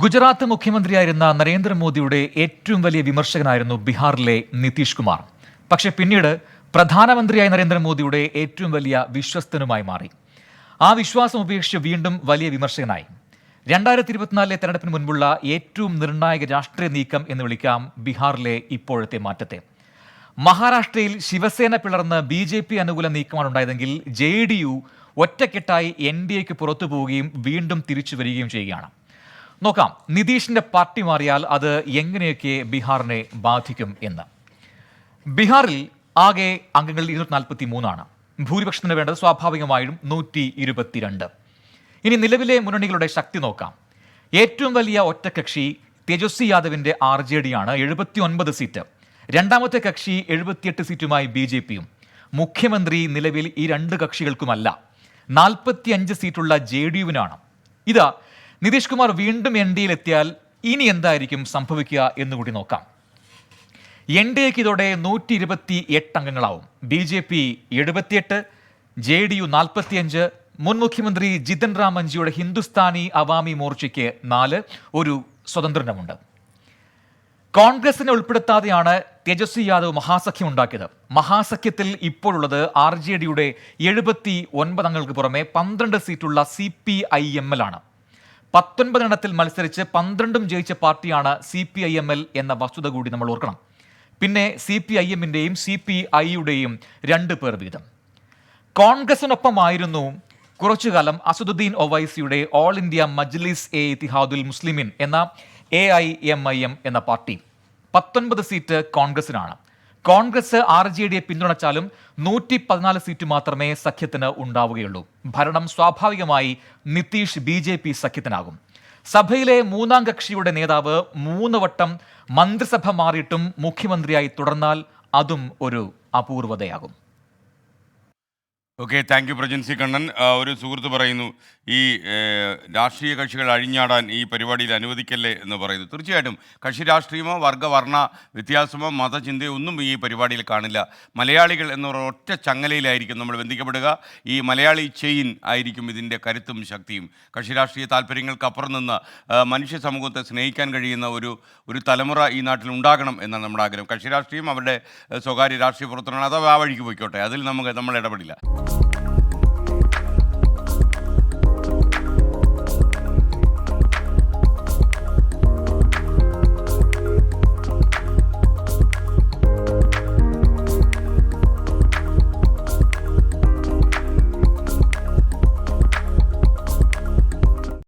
ഗുജറാത്ത് മുഖ്യമന്ത്രിയായിരുന്ന നരേന്ദ്രമോദിയുടെ ഏറ്റവും വലിയ വിമർശകനായിരുന്നു ബീഹാറിലെ നിതീഷ് കുമാർ. പക്ഷെ പിന്നീട് പ്രധാനമന്ത്രിയായ നരേന്ദ്രമോദിയുടെ ഏറ്റവും വലിയ വിശ്വസ്തനുമായി മാറി. ആ വിശ്വാസം ഉപേക്ഷിച്ച് വീണ്ടും വലിയ വിമർശകനായി. രണ്ടായിരത്തി ഇരുപത്തിനാലിലെ തെരഞ്ഞെടുപ്പിന് മുൻപുള്ള ഏറ്റവും നിർണായക രാഷ്ട്രീയ നീക്കം എന്ന് വിളിക്കാം ബീഹാറിലെ ഇപ്പോഴത്തെ മാറ്റത്തെ. മഹാരാഷ്ട്രയിൽ ശിവസേന പിളർന്ന് ബി ജെ പി അനുകൂല നീക്കമാണ് ഉണ്ടായതെങ്കിൽ ജെ ഡി യു ഒറ്റക്കെട്ടായി എൻ ഡി എക്ക് പുറത്തു പോവുകയും വീണ്ടും തിരിച്ചു വരികയും ചെയ്യുകയാണ്. നോക്കാം. നിതീഷിന്റെ പാർട്ടി മാറിയാൽ അത് എങ്ങനെയൊക്കെ ബീഹാറിനെ ബാധിക്കും എന്ന്. ബീഹാറിൽ ആകെ അംഗങ്ങൾ ഇരുന്നൂറ്റി നാൽപ്പത്തി മൂന്നാണ് ഭൂരിപക്ഷത്തിന് വേണ്ടത് സ്വാഭാവികമായും നൂറ്റി ഇരുപത്തിരണ്ട് ഇനി നിലവിലെ മുന്നണികളുടെ ശക്തി നോക്കാം. ഏറ്റവും വലിയ ഒറ്റകക്ഷി തേജസ്വി യാദവിന്റെ ആർ ജെ ഡി ആണ് എഴുപത്തി ഒൻപത് സീറ്റ്. രണ്ടാമത്തെ കക്ഷി എഴുപത്തിയെട്ട് സീറ്റുമായി ബി ജെ പിയും. മുഖ്യമന്ത്രി നിലവിൽ ഈ രണ്ട് കക്ഷികൾക്കുമല്ല നാൽപ്പത്തിയഞ്ച് സീറ്റുള്ള ജെ ഡി യുവിനാണ്. ഇതാ നിതീഷ് കുമാർ വീണ്ടും എൻ ഡിയിൽ എത്തിയാൽ ഇനി എന്തായിരിക്കും സംഭവിക്കുക എന്നുകൂടി നോക്കാം. എൻ ഡി എക്ക് ഇതോടെ നൂറ്റി ഇരുപത്തി എട്ട് അംഗങ്ങളാവും. ബി ജെ പി എഴുപത്തിയെട്ട് ജെ ഡി യു നാൽപ്പത്തിയഞ്ച് മുൻ മുഖ്യമന്ത്രി ജിതൻ റാം ഹിന്ദുസ്ഥാനി അവാമി മോർച്ചയ്ക്ക് നാല് ഒരു സ്വതന്ത്രനുമുണ്ട്. കോൺഗ്രസിനെ ഉൾപ്പെടുത്താതെയാണ് തേജസ്വി യാദവ് മഹാസഖ്യം ഉണ്ടാക്കിയത്. മഹാസഖ്യത്തിൽ ഇപ്പോഴുള്ളത് ആർ ജെ ഡിയുടെ എഴുപത്തി ഒൻപത് അംഗങ്ങൾക്ക് പുറമെ പന്ത്രണ്ട് സീറ്റുള്ള C P I M L ആണ്. പത്തൊൻപതെണ്ണത്തിൽ മത്സരിച്ച് പന്ത്രണ്ടും ജയിച്ച പാർട്ടിയാണ് C P I M L എന്ന വസ്തുത കൂടി നമ്മൾ ഓർക്കണം. പിന്നെ സി പി ഐ എമ്മിന്റെയും സി പി ഐയുടെയും രണ്ട് പേർ വീതം. കോൺഗ്രസിനൊപ്പമായിരുന്നു കുറച്ചുകാലം അസദുദ്ദീൻ ഒവൈസിയുടെ ഓൾ ഇന്ത്യ മജ്ലിസ് എ ഇത്തിഹാദുൽ മുസ്ലിമിൻ എന്ന A I M I M എന്ന പാർട്ടി. പത്തൊൻപത് സീറ്റ് കോൺഗ്രസിനാണ്. കോൺഗ്രസ് ആർ ജെ ഡിയെ പിന്തുണച്ചാലും നൂറ്റി പതിനാല് സീറ്റ് മാത്രമേ സഖ്യത്തിന് ഉണ്ടാവുകയുള്ളൂ. ഭരണം സ്വാഭാവികമായി നിതീഷ് ബി ജെ പി സഖ്യത്തിനാകും. സഭയിലെ മൂന്നാം കക്ഷിയുടെ നേതാവ് മൂന്ന് വട്ടം മന്ത്രിസഭ മാറിയിട്ടും മുഖ്യമന്ത്രിയായി തുടർന്നാൽ അതും ഒരു അപൂർവതയാകും. Okay thank you Prajancy Kannan ഒരു സുഹൃത്ത് പറയുന്നു ഈ രാഷ്ട്രീയ കക്ഷികൾ അഴിഞ്ഞാടാൻ ഈ പരിപാടിയിൽ അനുവദിക്കല്ലേ എന്ന് പറയുന്നു. തീർച്ചയായിട്ടും കക്ഷി രാഷ്ട്രീയമോ വർഗ വ്യത്യാസമോ മതചിന്തയോ ഒന്നും ഈ പരിപാടിയിൽ കാണില്ല. മലയാളികൾ എന്ന ഒറ്റ ചങ്ങലയിലായിരിക്കും നമ്മൾ ബന്ധിക്കപ്പെടുക. ഈ മലയാളി ചെയിൻ ആയിരിക്കും ഇതിന്റെ കരുത്തും ശക്തിയും. കക്ഷി രാഷ്ട്രീയ താല്പര്യങ്ങൾക്കപ്പുറം നിന്ന് മനുഷ്യ സമൂഹത്തെ സ്നേഹിക്കാൻ കഴിയുന്ന ഒരു ഒരു തലമുറ ഈ നാട്ടിൽ ഉണ്ടാകണം എന്നാണ് നമ്മുടെ ആഗ്രഹം. കക്ഷി രാഷ്ട്രീയം അവരുടെ സ്വകാര്യ രാഷ്ട്രീയ പ്രവർത്തനങ്ങൾ അത് ആ വഴിക്ക് പോയിക്കോട്ടെ അതിൽ നമുക്ക് നമ്മൾ ഇടപെടില്ല.